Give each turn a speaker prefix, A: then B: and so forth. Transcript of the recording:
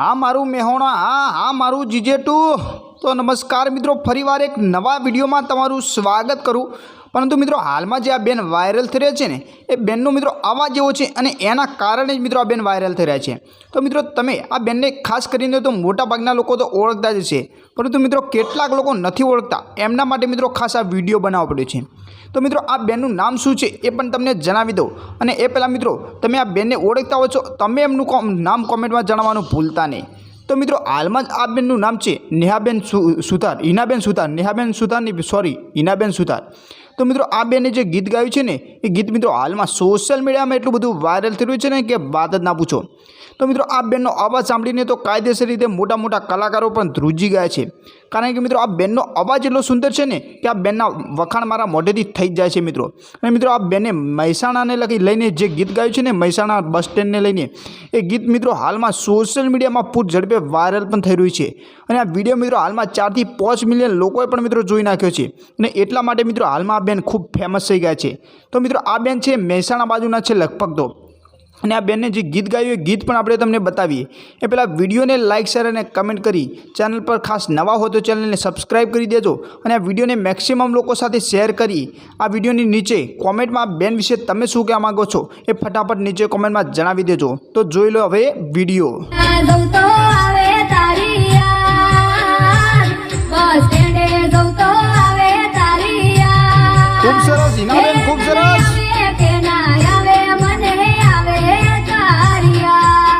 A: હા, મારું મેહોણા, હા હા, મારું જીજે ટુ તો નમસ્કાર મિત્રો, ફરીવાર એક નવા વિડીયોમાં તમારું સ્વાગત કરું. પરંતુ મિત્રો હાલમાં જે આ બેન વાયરલ થઈ રહ્યા છે ને, એ બેનનો મિત્રો અવાજ એવો છે અને એના કારણે જ મિત્રો આ બેન વાયરલ થઈ રહ્યા છે. તો મિત્રો તમે આ બેનને ખાસ કરીને તો મોટાભાગના લોકો તો ઓળખતા જ છે, પરંતુ મિત્રો કેટલાક લોકો નથી ઓળખતા. એમના માટે મિત્રો ખાસ આ વીડિયો બનાવવો પડ્યો છે. તો મિત્રો આ બેનનું નામ શું છે એ પણ તમને જણાવી દઉં. અને એ પહેલાં મિત્રો તમે આ બેનને ઓળખતા હો છો, તમે એમનું નામ કોમેન્ટમાં જણાવવાનું ભૂલતા નહીં. તો મિત્રો હાલમાં જ આ બેનનું નામ છે નેહાબેન સુ- સુતાર હિનાબેન સુથાર, નેહાબેન સુથારની સોરી હિનાબેન સુતાર તો મિત્રો આ બેને જે ગીત ગાયું છે ને, એ ગીત મિત્રો હાલમાં સોશિયલ મીડિયામાં એટલું બધું વાયરલ થઈ રહ્યું છે ને કે વાત જ ના પૂછો. તો મિત્રો આ બેનનો અવાજ સાંભળીને તો કાયદેસર રીતે મોટા મોટા કલાકારો પણ ધ્રુજી ગયા છે. કારણ કે મિત્રો આ બેનનો અવાજ એટલો સુંદર છે ને કે આ બેનના વખાણ મારા મોઢેથી થઈ જ જાય છે મિત્રો. અને મિત્રો આ બેને મહેસાણાને લગી લઈને જે ગીત ગાયું છે ને મહેસાણા બસ સ્ટેન્ડને લઈને, એ ગીત મિત્રો હાલમાં સોશિયલ મીડિયામાં પૂર ઝડપે વાયરલ પણ થઈ રહ્યું છે. અને આ વીડિયો મિત્રો હાલમાં ચારથી પાંચ મિલિયન લોકોએ પણ મિત્રો જોઈ નાખ્યો છે. અને એટલા માટે મિત્રો હાલમાં આ બેન ખૂબ ફેમસ થઈ ગયા છે. તો મિત્રો આ બેન છે મહેસાણા બાજુના છે લગભગ તો. અને આ બેને જે ગીત ગાયું એ ગીત પણ આપણે તમને બતાવીએ. એ પહેલાં વિડીયોને લાઇક શેર અને કમેન્ટ કરી ચેનલ પર ખાસ નવા હોય તો ચેનલને સબસ્ક્રાઈબ કરી દેજો અને આ વિડીયોને મેક્સિમમ લોકો સાથે શેર કરી આ વિડીયોની નીચે કોમેન્ટમાં બેન વિશે તમે શું કહેવા માગો છો એ ફટાફટ નીચે કોમેન્ટમાં જણાવી દેજો. તો જોઈ લો હવે વીડિયો.
B: ખૂબ સરસ ઇનાબેન ખૂબ સરસ.